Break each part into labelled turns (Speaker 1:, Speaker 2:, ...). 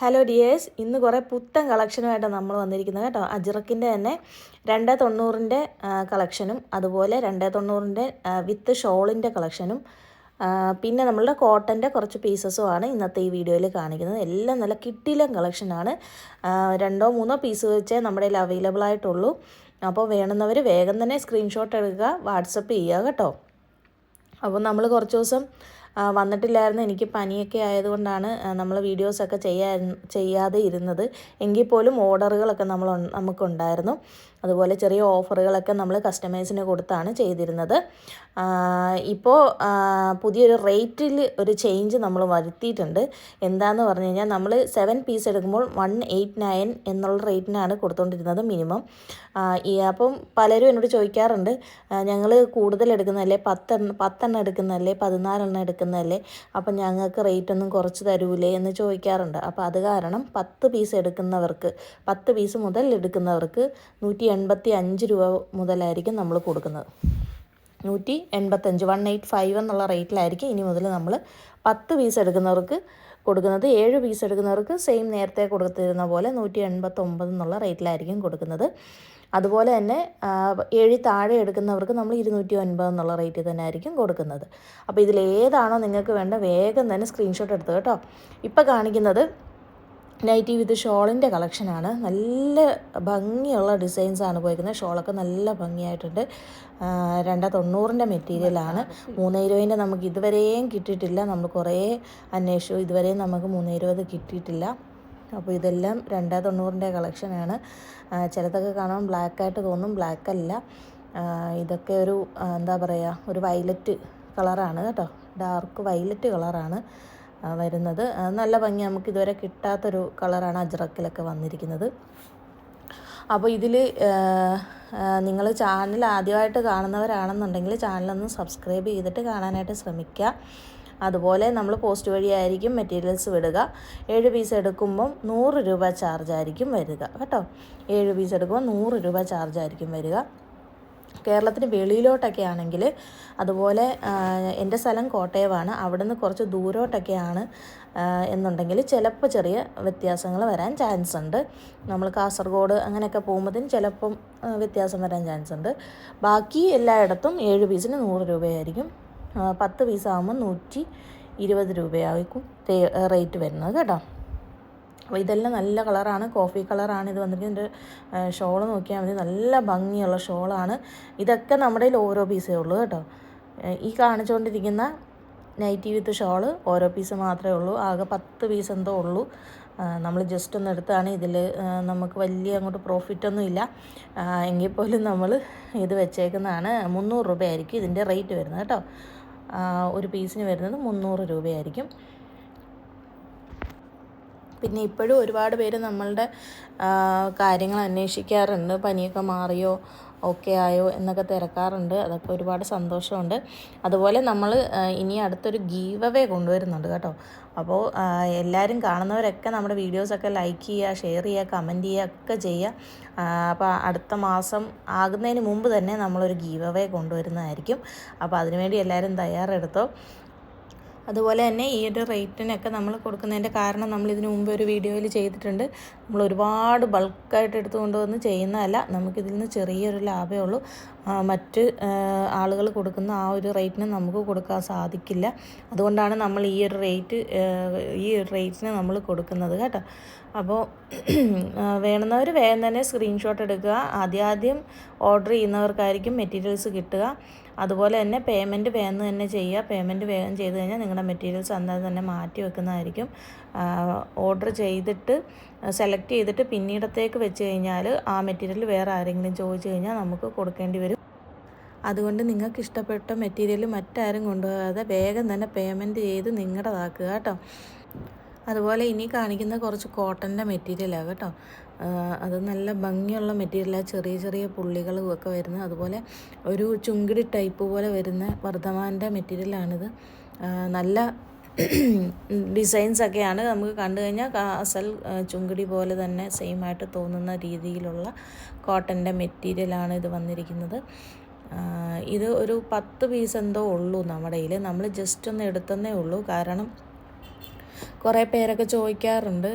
Speaker 1: Hello dears ഇന്ന് കുറേ പുത്തൻ കളക്ഷനുമായിട്ട് നമ്മൾ വന്നിരിക്കുന്നത് കേട്ടോ. അജിറക്കിന്റെ തന്നെ രണ്ട് തൊണ്ണൂറിന്റെ കളക്ഷനും അതുപോലെ രണ്ട് തൊണ്ണൂറിന്റെ വിത്ത് ഷോളിന്റെ കളക്ഷനും പിന്നെ നമ്മളുടെ കോട്ടന്റെ കുറച്ച് പീസസുമാണ് ഇന്നത്തെ ഈ വീഡിയോയിൽ കാണിക്കുന്നത്. എല്ലാം നല്ല കിട്ടിയിലും കളക്ഷനാണ്. രണ്ടോ മൂന്നോ പീസ് വെച്ചേ നമ്മുടെ കയ്യിൽ അവൈലബിൾ ആയിട്ടുള്ളൂ. അപ്പോൾ വേണമെന്നവർ വേഗം തന്നെ സ്ക്രീൻഷോട്ട് എടുക്കുക വാട്സപ്പ് ചെയ്യുക കേട്ടോ. അപ്പോൾ നമ്മൾ കുറച്ച് ദിവസം വന്നിട്ടില്ലായിരുന്നു. എനിക്ക് പനിയൊക്കെ ആയതുകൊണ്ടാണ് നമ്മൾ വീഡിയോസൊക്കെ ചെയ്യാ ചെയ്യാതെ ഇരുന്നത്. എങ്കിൽ പോലും ഓർഡറുകളൊക്കെ നമ്മൾ നമുക്കുണ്ടായിരുന്നു. അതുപോലെ ചെറിയ ഓഫറുകളൊക്കെ നമ്മൾ കസ്റ്റമേഴ്സിന് കൊടുത്താണ് ചെയ്തിരുന്നത്. ഇപ്പോൾ പുതിയൊരു റേറ്റിൽ ഒരു ചേഞ്ച് നമ്മൾ വരുത്തിയിട്ടുണ്ട്. എന്താന്ന് പറഞ്ഞു കഴിഞ്ഞാൽ നമ്മൾ സെവൻ പീസ് എടുക്കുമ്പോൾ വൺ എയ്റ്റ് നയൻ എന്നുള്ള റേറ്റിനാണ് കൊടുത്തുകൊണ്ടിരുന്നത് മിനിമം അപ്പം പലരും എന്നോട് ചോദിക്കാറുണ്ട് ഞങ്ങൾ കൂടുതൽ എടുക്കുന്നതല്ലേ പത്തെണ്ണം പത്തെണ്ണം എടുക്കുന്നതല്ലേ പതിനാലെണ്ണം എടുക്കുന്നതല്ലേ? അപ്പം ഞങ്ങൾക്ക് റേറ്റ് ഒന്നും കുറച്ച് തരൂലേ എന്ന് ചോദിക്കാറുണ്ട്. അപ്പോൾ അത് കാരണം പത്ത് പീസ് എടുക്കുന്നവർക്ക് പത്ത് പീസ് മുതൽ എടുക്കുന്നവർക്ക് നൂറ്റി എൺപത്തി അഞ്ച് രൂപ മുതലായിരിക്കും നമ്മൾ കൊടുക്കുന്നത്. നൂറ്റി എൺപത്തഞ്ച് വൺ എയ്റ്റ് ഫൈവ് എന്നുള്ള റേറ്റിലായിരിക്കും ഇനി മുതൽ നമ്മൾ പത്ത് പീസ് എടുക്കുന്നവർക്ക് കൊടുക്കുന്നത്. ഏഴ് പീസ് എടുക്കുന്നവർക്ക് സെയിം നേരത്തെ കൊടുത്തിരുന്ന പോലെ നൂറ്റി എൺപത്തൊമ്പത് എന്നുള്ള റേറ്റിലായിരിക്കും കൊടുക്കുന്നത്. അതുപോലെ തന്നെ ഏഴിൽ ഏഴ് താഴെ എടുക്കുന്നവർക്ക് നമ്മൾ ഇരുന്നൂറ്റി ഒൻപത് എന്നുള്ള റേറ്റിൽ തന്നെ ആയിരിക്കും കൊടുക്കുന്നത്. അപ്പോൾ ഇതിലേതാണോ നിങ്ങൾക്ക് വേണ്ട വേഗം തന്നെ സ്ക്രീൻഷോട്ട് എടുത്തു കേട്ടോ. ഇപ്പോൾ കാണിക്കുന്നത് നൈറ്റി വിത്ത് ഷോളിന്റെ കളക്ഷനാണ് നല്ല ഭംഗിയുള്ള ഡിസൈൻസാണ് പോയിരിക്കുന്നത്. ഷോളൊക്കെ നല്ല ഭംഗിയായിട്ടുണ്ട്. രണ്ട് തൊണ്ണൂറിന്റെ മെറ്റീരിയലാണ് മൂന്ന് ഇരുപതിന്റെ നമുക്ക് ഇതുവരെയും കിട്ടിയിട്ടില്ല. നമ്മൾ കുറേ അന്വേഷിച്ചു. ഇതുവരെയും നമുക്ക് മൂന്ന് ഇരുപത് കിട്ടിയിട്ടില്ല. അപ്പോൾ ഇതെല്ലാം രണ്ട് തൊണ്ണൂറിന്റെ കളക്ഷനാണ്. ചിലതൊക്കെ കാണാൻ ബ്ലാക്കായിട്ട് തോന്നും. ബ്ലാക്ക് അല്ല ഇതൊക്കെ ഒരു എന്താ പറയുക ഒരു വയലറ്റ് കളറാണ് കേട്ടോ. ഡാർക്ക് വയലറ്റ് കളറാണ് വരുന്നത്. നല്ല ഭംഗി നമുക്ക് ഇതുവരെ കിട്ടാത്തൊരു കളറാണ് അജ്രക്കിലൊക്കെ വന്നിരിക്കുന്നത്. അപ്പോൾ ഇതിൽ നിങ്ങൾ ചാനൽ ആദ്യമായിട്ട് കാണുന്നവരാണെന്നുണ്ടെങ്കിൽ ചാനലൊന്ന് സബ്സ്ക്രൈബ് ചെയ്തിട്ട് കാണാനായിട്ട് ശ്രമിക്കുക. അതുപോലെ നമ്മൾ പോസ്റ്റ് വഴിയായിരിക്കും മെറ്റീരിയൽസ് വിടുക. ഏഴ് പീസ് എടുക്കുമ്പം നൂറ് രൂപ ചാർജ് ആയിരിക്കും വരിക കേട്ടോ? ഏഴ് പീസ് എടുക്കുമ്പോൾ നൂറ് രൂപ ചാർജ് ആയിരിക്കും വരിക. കേരളത്തിന് വെളിയിലോട്ടൊക്കെ ആണെങ്കിൽ അതുപോലെ എന്റെ സ്ഥലം കോട്ടയമാണ്. അവിടുന്ന് കുറച്ച് ദൂരോട്ടൊക്കെയാണ് എന്നുണ്ടെങ്കിൽ ചിലപ്പോൾ ചെറിയ വ്യത്യാസങ്ങൾ വരാൻ ചാൻസ് ഉണ്ട്. നമ്മൾ കാസർഗോഡ് അങ്ങനെയൊക്കെ പോകുമ്പോഴത്തേനും ചിലപ്പം വ്യത്യാസം വരാൻ ചാൻസ് ഉണ്ട്. ബാക്കി എല്ലായിടത്തും ഏഴ് പീസിന് നൂറ് രൂപയായിരിക്കും പത്ത് പീസ് ആകുമ്പോൾ നൂറ്റി ഇരുപത് രൂപയായിരിക്കും റേറ്റ് വരുന്നത് കേട്ടോ. അപ്പോൾ ഇതെല്ലാം നല്ല കളറാണ് കോഫി കളറാണ് ഇത് വന്നിട്ട് എന്റെ ഷോൾ നോക്കിയാൽ മതി. നല്ല ഭംഗിയുള്ള ഷോളാണ്. ഇതൊക്കെ നമ്മുടെ കയ്യിൽ ഓരോ പീസേ ഉള്ളൂ കേട്ടോ. ഈ കാണിച്ചുകൊണ്ടിരിക്കുന്ന നൈറ്റി വിത്ത് ഷോൾ ഓരോ പീസ് മാത്രമേ ഉള്ളൂ. ആകെ പത്ത് പീസ് എന്തോ ഉള്ളൂ. നമ്മൾ ജസ്റ്റ് ഒന്ന് എടുത്താണ്. ഇതിൽ നമുക്ക് വലിയ അങ്ങോട്ട് പ്രോഫിറ്റൊന്നും ഇല്ല. എങ്കിൽ പോലും നമ്മൾ ഇത് വെച്ചേക്കുന്നതാണ്. മുന്നൂറ് രൂപയായിരിക്കും ഇതിന്റെ റേറ്റ് വരുന്നത് കേട്ടോ. ഒരു പീസിന് വരുന്നത് മുന്നൂറ് രൂപയായിരിക്കും. പിന്നെ ഇപ്പോഴും ഒരുപാട് പേര് നമ്മളുടെ കാര്യങ്ങൾ അന്വേഷിക്കാറുണ്ട്. പനിയൊക്കെ മാറിയോ ഓക്കെ ആയോ എന്നൊക്കെ തിരക്കാറുണ്ട്. അതൊക്കെ ഒരുപാട് സന്തോഷമുണ്ട്. അതുപോലെ നമ്മൾ ഇനി അടുത്തൊരു ഗീവ് അവേ കൊണ്ടുവരുന്നുണ്ട് കേട്ടോ. അപ്പോൾ എല്ലാവരും കാണുന്നവരൊക്കെ നമ്മുടെ വീഡിയോസൊക്കെ ലൈക്ക് ചെയ്യുക ഷെയർ ചെയ്യുക കമന്റ് ചെയ്യുക ഒക്കെ ചെയ്യുക. അപ്പോൾ അടുത്ത മാസം ആകുന്നതിന് മുമ്പ് തന്നെ നമ്മളൊരു ഗീവ് അവേ കൊണ്ടുവരുന്നതായിരിക്കും. അപ്പോൾ അതിനുവേണ്ടി എല്ലാവരും തയ്യാറെടുത്തോ. അതുപോലെ തന്നെ ഈ ഒരു റേറ്റിനൊക്കെ നമ്മൾ കൊടുക്കുന്നതിന്റെ കാരണം നമ്മൾ ഇതിനു മുമ്പ് ഒരു വീഡിയോയിൽ ചെയ്തിട്ടുണ്ട്. നമ്മൾ ഒരുപാട് ബൾക്കായിട്ട് എടുത്തുകൊണ്ട് വന്ന് ചെയ്യുന്നതല്ല നമുക്കിതിൽ നിന്ന് ചെറിയൊരു ലാഭമേ ഉള്ളൂ. മറ്റ് ആളുകൾ കൊടുക്കുന്ന ആ ഒരു റേറ്റിന് നമുക്ക് കൊടുക്കാൻ സാധിക്കില്ല. അതുകൊണ്ടാണ് നമ്മൾ ഈ ഒരു റേറ്റ് ഈ ഒരു റേറ്റിന് നമ്മൾ കൊടുക്കുന്നത് കേട്ടോ. അപ്പോൾ വേണമെന്നവർ വേഗം തന്നെ സ്ക്രീൻഷോട്ട് എടുക്കുക. ആദ്യം ആദ്യം ഓർഡർ ചെയ്യുന്നവർക്കായിരിക്കും മെറ്റീരിയൽസ് കിട്ടുക. അതുപോലെ തന്നെ പേയ്മെന്റ് വേഗം തന്നെ ചെയ്യുക. പേയ്മെന്റ് വേഗം ചെയ്ത് കഴിഞ്ഞാൽ നിങ്ങളുടെ മെറ്റീരിയൽസ് അന്നേരം തന്നെ മാറ്റി വെക്കുന്നതായിരിക്കും. ഓർഡർ ചെയ്തിട്ട് സെലക്ട് ചെയ്തിട്ട് പിന്നീടത്തേക്ക് വെച്ച് കഴിഞ്ഞാൽ ആ മെറ്റീരിയൽ വേറെ ആരെങ്കിലും ചോദിച്ചു കഴിഞ്ഞാൽ നമുക്ക് കൊടുക്കേണ്ടി വരും. അതുകൊണ്ട് നിങ്ങൾക്ക് ഇഷ്ടപ്പെട്ട മെറ്റീരിയൽ മറ്റാരും കൊണ്ടുപോകാതെ വേഗം തന്നെ പേയ്മെന്റ് ചെയ്ത് നിങ്ങളുടേതാക്കുക കേട്ടോ. അതുപോലെ ഇനി കാണിക്കുന്ന കുറച്ച് കോട്ടന്റെ മെറ്റീരിയലാണ് കേട്ടോ. അത് നല്ല ഭംഗിയുള്ള മെറ്റീരിയലാണ് ചെറിയ ചെറിയ പുള്ളികളും ഒക്കെ വരുന്നത് അതുപോലെ ഒരു ചുങ്കിടി ടൈപ്പ് പോലെ വരുന്ന വർദ്ധമാന്റെ മെറ്റീരിയലാണിത് നല്ല ഡിസൈൻസ് ഒക്കെയാണ് നമുക്ക് കണ്ടു കഴിഞ്ഞാൽ അസൽ ചുങ്കിടി പോലെ തന്നെ സെയിം ആയിട്ട് തോന്നുന്ന രീതിയിലുള്ള കോട്ടന്റെ മെറ്റീരിയലാണ് ഇത് വന്നിരിക്കുന്നത്. ഇത് ഒരു പത്ത് പീസ് എന്തോ ഉള്ളൂ നമ്മുടെ കയ്യിൽ നമ്മൾ ജസ്റ്റ് ഒന്ന് എടുത്തന്നേ ഉള്ളൂ. കാരണം കുറേ പേരൊക്കെ ചോദിക്കാറുണ്ട്.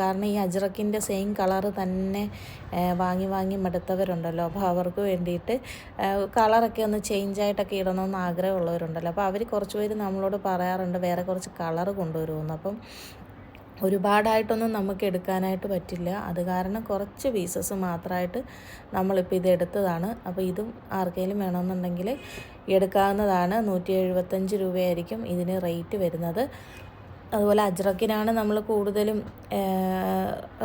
Speaker 1: കാരണം ഈ അജ്രക്കിന്റെ സെയിം കളറ് തന്നെ വാങ്ങി വാങ്ങി മടുത്തവരുണ്ടല്ലോ. അപ്പോൾ അവർക്ക് വേണ്ടിയിട്ട് കളറൊക്കെ ഒന്ന് ചേഞ്ച് ആയിട്ടൊക്കെ ഇടണമെന്ന് ആഗ്രഹമുള്ളവരുണ്ടല്ലോ. അപ്പോൾ അവർ കുറച്ച് പേര് നമ്മളോട് പറയാറുണ്ട് വേറെ കുറച്ച് കളറ് കൊണ്ടുവരുമെന്ന് അപ്പം ഒരുപാടായിട്ടൊന്നും നമുക്ക് എടുക്കാനായിട്ട് പറ്റില്ല. അത് കാരണം കുറച്ച് പീസസ് മാത്രമായിട്ട് നമ്മളിപ്പോൾ ഇത് എടുത്തതാണ്. അപ്പോൾ ഇതും ആർക്കെങ്കിലും വേണമെന്നുണ്ടെങ്കിൽ എടുക്കാവുന്നതാണ്. നൂറ്റി എഴുപത്തഞ്ച് രൂപയായിരിക്കും ഇതിന് റേറ്റ് വരുന്നത്. അതുപോലെ അജ്രക്കിനാണ് നമ്മൾ കൂടുതലും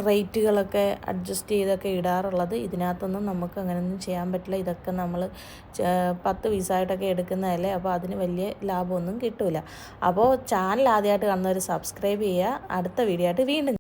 Speaker 1: റേറ്റുകളൊക്കെ അഡ്ജസ്റ്റ് ചെയ്തൊക്കെ ഇടാറുള്ളത്. ഇതിനകത്തൊന്നും നമുക്ക് അങ്ങനെയൊന്നും ചെയ്യാൻ പറ്റില്ല. ഇതൊക്കെ നമ്മൾ പത്ത് പീസായിട്ടൊക്കെ എടുക്കുന്നതല്ലേ? അപ്പോൾ അതിന് വലിയ ലാഭമൊന്നും കിട്ടില്ല അപ്പോൾ ചാനൽ ആദ്യമായിട്ട് കാണുന്നവർ സബ്സ്ക്രൈബ് ചെയ്യുക. അടുത്ത വീഡിയോ ആയിട്ട് വീണ്ടും